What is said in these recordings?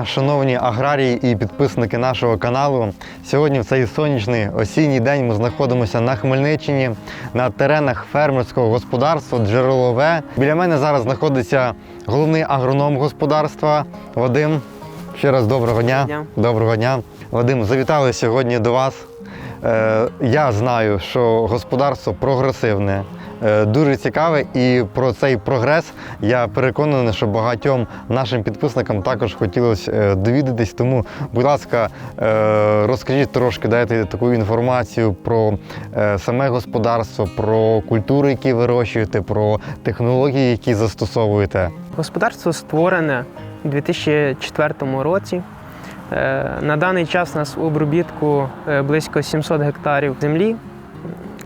Дня. Шановні аграрії і підписники нашого каналу. Сьогодні в цей сонячний осінній день ми знаходимося на Хмельниччині на теренах фермерського господарства Джерелове. Біля мене зараз знаходиться головний агроном господарства Вадим. Ще раз доброго дня. Дня. Доброго дня. Вадим, завітали сьогодні до вас. Е, Я знаю, що господарство прогресивне, дуже цікаве, і про цей прогрес я переконаний, що багатьом нашим підписникам також хотілося е, довідатись. Тому, будь ласка, е, розкажіть трошки, дайте таку інформацію про е, саме господарство, про культури, які вирощуєте, про технології, які застосовуєте. Господарство створене у 2004 році. Е, На даний час у нас у обробітку е, близько 700 гектарів землі.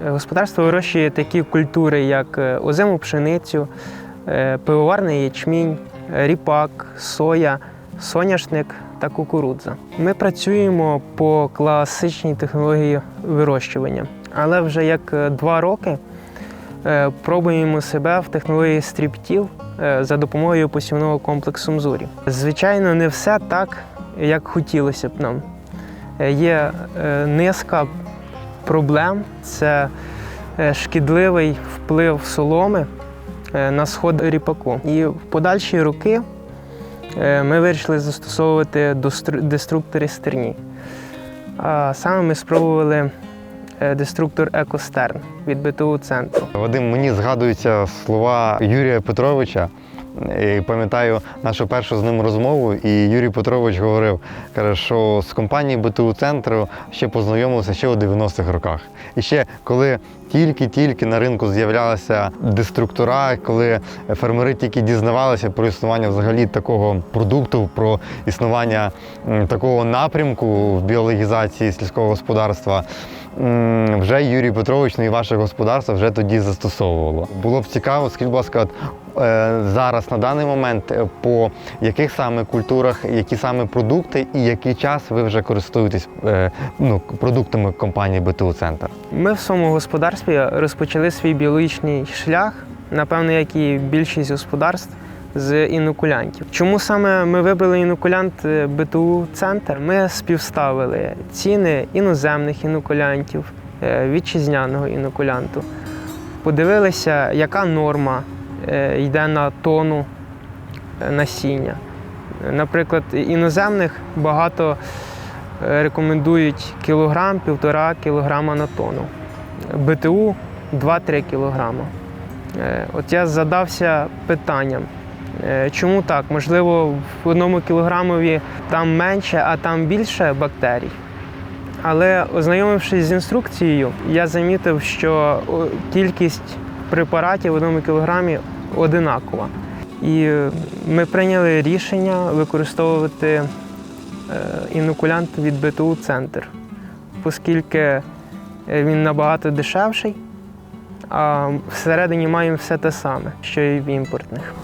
Е, Господарство вирощує такі культури, як е, озиму пшеницю, е, пивоварний ячмінь, ріпак, соя, соняшник та кукурудза. Ми працюємо по класичній технології вирощування, але вже як два роки пробуємо себе в технології стріптів за допомогою посівного комплексу Мзурі. Звичайно, не все так, як хотілося б нам. Є низка проблем. Це е, шкідливий вплив соломи е, на сход ріпаку. І в подальші роки е, ми вирішили застосовувати деструктори стерні. А саме ми спробували деструктор Екостерн від БТУ центру. Вадим, мені згадуються слова Юрія Петровича. І пам'ятаю нашу першу з ним розмову, і Юрій Петрович говорив, каже, що з компанією БТУ центру ще познайомилися ще у 90-х роках. І ще коли тільки-тільки на ринку з'являлися деструктора, коли фермери тільки дізнавалися про існування взагалі такого продукту, про існування такого напрямку в біологізації сільського господарства. Вже Юрій Петрович ну і ваше господарство вже тоді застосовувало. Було б цікаво, скажіть, будь ласка, зараз на даний момент е, по яких саме культурах, які саме продукти і який час ви вже користуєтесь е, ну, продуктами компанії БТУ Центр? Ми в своєму господарстві розпочали свій біологічний шлях, напевно, як і більшість господарств. З інокулянтів. Чому саме ми вибрали інокулянт е, БТУ Центр? Ми співставили ціни іноземних інокулянтів, е, вітчизняного інокулянту. Подивилися, яка норма е, йде на тону е, насіння. Наприклад, іноземних багато е, рекомендують кілограм, півтора кілограма на тонну. БТУ 2-3 кілограма. Е, От я задався питанням, е, чому так? Можливо, в одному кілограмові там менше, а там більше бактерій. Але ознайомившись з інструкцією, я замітив, що кількість препаратів в одному кілограмі одинакова. І е, ми прийняли рішення використовувати е, інокулянт від БТУ Центр, оскільки е, він набагато дешевший, а всередині маємо все те саме, що і в імпортних.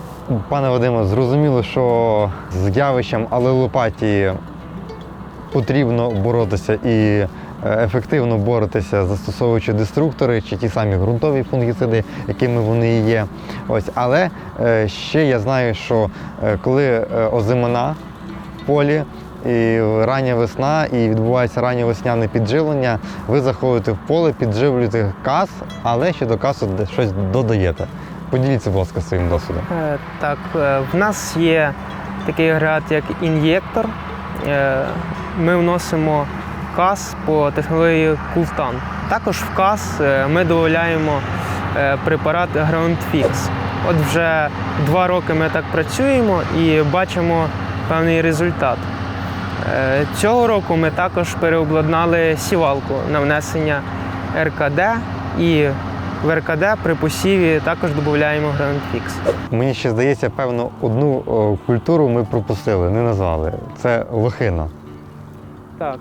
Пане Вадиме, зрозуміло, що з явищем алелопатії потрібно боротися і ефективно боротися, застосовуючи деструктори чи ті самі ґрунтові фунгіциди, якими вони і є. Ось, але е, ще я знаю, що е, коли е, озимина в полі. І рання весна, і відбувається раннє весняне підживлення. Ви заходите в поле, підживлюєте кас, але ще до касу щось додаєте. Поділіться, будь ласка, своїм досвідом. Е, Так, е, в нас є такий агрегат, як ін'єктор. Е, Ми вносимо кас по технології Култан. Також в кас е, ми додаємо е, препарат GroundFix. От вже два роки ми так працюємо і бачимо певний результат. Е, Цього року ми також переобладнали сівалку на внесення РКД і в РКД при посіві також додаємо GroundFix. Мені ще здається, певно, одну культуру ми пропустили, не назвали. Це лохина. Так,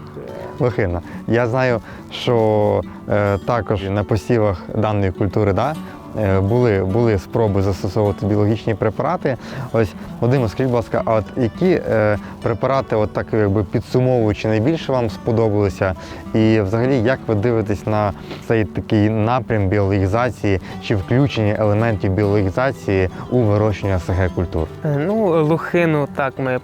Лохина. Я знаю, що е, також на посівах даної культури да, е, були, були спроби застосовувати біологічні препарати. Ось, Вадиме, скажіть, будь ласка, а от які е, препарати, от так якби підсумовуючи, найбільше вам сподобалися? І взагалі, як ви дивитесь на цей такий напрям біологізації чи включення елементів біологізації у вирощення СГ культур? Е, Ну, лохину так ми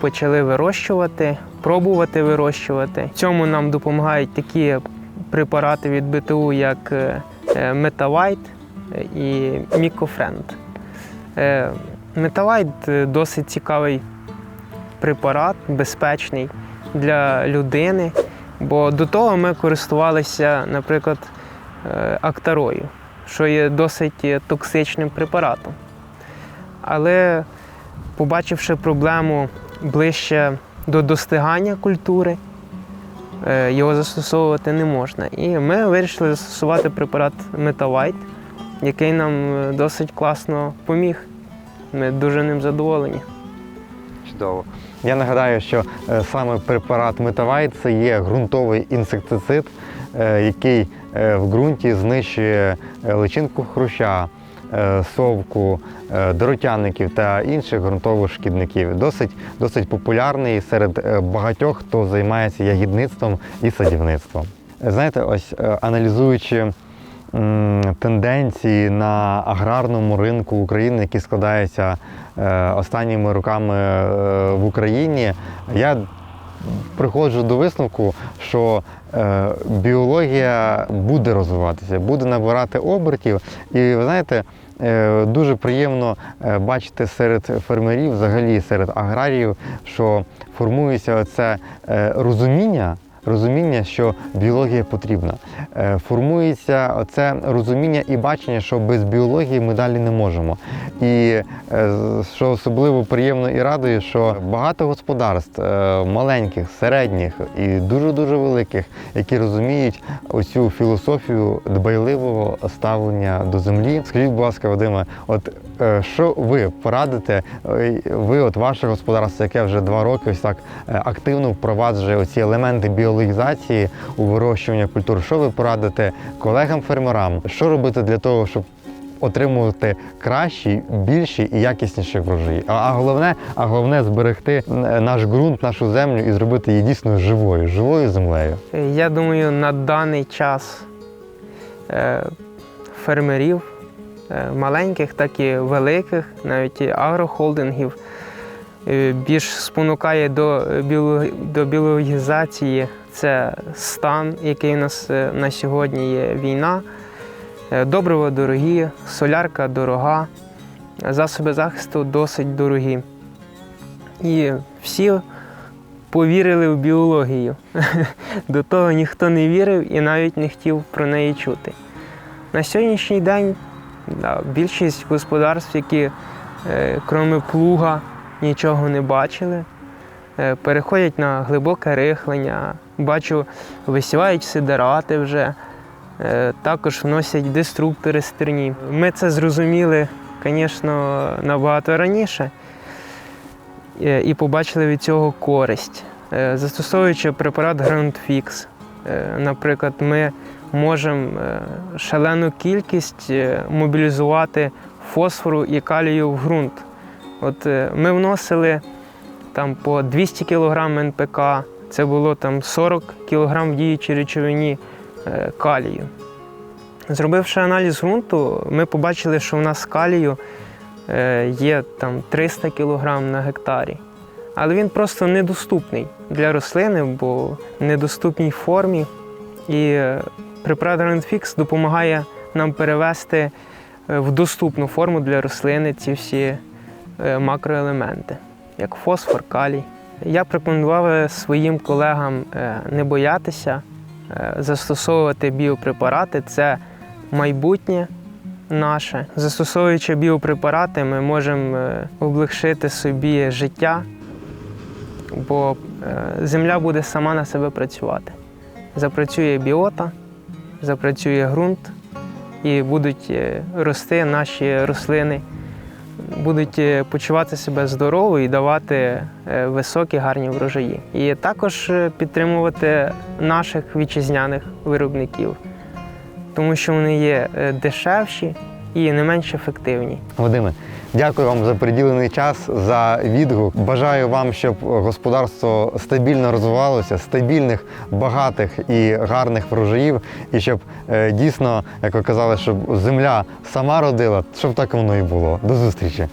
почали вирощувати, пробувати вирощувати. В цьому нам допомагають такі препарати від БТУ, як е, е, Метавайт і Мікофренд. Е, Метавайт е, досить цікавий препарат, безпечний для людини, бо до того ми користувалися, наприклад, е, актарою, що є досить е, токсичним препаратом. Але побачивши проблему ближче до достигання культури, е, його застосовувати не можна. І ми вирішили застосувати препарат Метавайт, який нам е, досить класно поміг. Ми дуже ним задоволені. Чудово. Я нагадаю, що е, саме препарат Метавайт це є ґрунтовий інсектицид, який в ґрунті знищує личинку хруща, совку, е, дротяників та інших ґрунтових шкідників. Досить, досить популярний серед е, багатьох, хто займається ягідництвом і садівництвом. Е, Знаєте, ось е, аналізуючи тенденції на аграрному ринку України, які складаються е, останніми роками е, в Україні, я приходжу до висновку, що е, біологія буде розвиватися, буде набирати обертів. І ви знаєте, е, дуже приємно е, бачити серед фермерів, взагалі серед аграріїв, що формується це розуміння. Розуміння, що біологія потрібна. Е, Формується це розуміння і бачення, що без біології ми далі не можемо. І е, що особливо приємно і радує, що багато господарств, е, маленьких, середніх і дуже-дуже великих, які розуміють оцю філософію дбайливого ставлення до землі. Скажіть, будь ласка, Вадиме, от що ви порадите? е, Ви, от ваше господарство, яке вже два роки ось так е, активно впроваджує оці елементи біологізації у вирощування культур. Що ви порадите колегам-фермерам? Що робити для того, щоб отримувати кращі, більші і якісніші врожаї? А, головне, а головне зберегти наш ґрунт, нашу землю і зробити її дійсно живою, живою землею. Е, Я думаю, на даний час е, фермерів, е, маленьких, так і великих, навіть агрохолдингів, е, більш спонукає до, до біологізації це стан, який у нас е, на сьогодні є війна. Е, Добрива дорогі, солярка дорога, засоби захисту досить дорогі. І всі повірили в біологію. До того ніхто не вірив і навіть не хотів про неї чути. На сьогоднішній день більшість господарств, які е, крім плуга нічого не бачили, е, переходять на глибоке рихлення. Бачу, висівають сидерати вже, е, також вносять деструктори стерні. Ми це зрозуміли, звісно, набагато раніше і побачили від цього користь. Застосовуючи препарат GroundFix, наприклад, ми можемо е, шалену кількість е, мобілізувати фосфору і калію в ґрунт. От е, ми вносили там по 200 кг НПК, це було там 40 кг в діючій речовині калію. Зробивши аналіз ґрунту, ми побачили, що в нас калію є там 300 кг на гектарі. Але він просто недоступний для рослини, бо в недоступній формі. І препарат Grandfix допомагає нам перевести е, в доступну форму для рослини ці всі е, макроелементи, як фосфор, калій. Я рекомендував е, своїм колегам не боятися застосовувати біопрепарати. Це майбутнє наше. Застосовуючи біопрепарати, ми можемо облегшити собі життя, бо земля буде сама на себе працювати. Запрацює біота, запрацює ґрунт і будуть е, рости наші рослини, будуть е, почувати себе здорово і давати е, високі гарні врожаї. І також підтримувати наших вітчизняних виробників, тому що вони є дешевші і не менш ефективні. Вадиме, дякую вам за приділений час, за відгук. Бажаю вам, щоб господарство стабільно розвивалося, стабільних, багатих і гарних врожаїв, і щоб е, дійсно, як ви казали, щоб земля сама родила, щоб так воно і було. До зустрічі.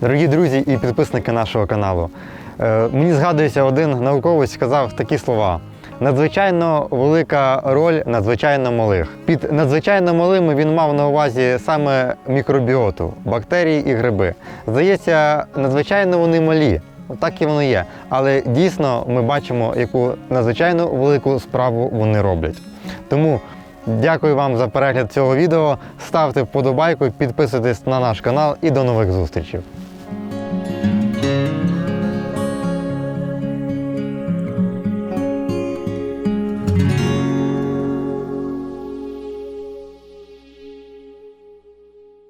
Дорогі друзі і підписники нашого каналу. Е, Мені згадується, один науковець сказав такі слова. Надзвичайно велика роль надзвичайно малих. Під надзвичайно малими він мав на увазі саме мікробіоту, бактерії і гриби. Здається, надзвичайно вони малі. Так і воно є. Але дійсно ми бачимо, яку надзвичайно велику справу вони роблять. Тому дякую вам за перегляд цього відео. Ставте вподобайку, підписуйтесь на наш канал і до нових зустрічей.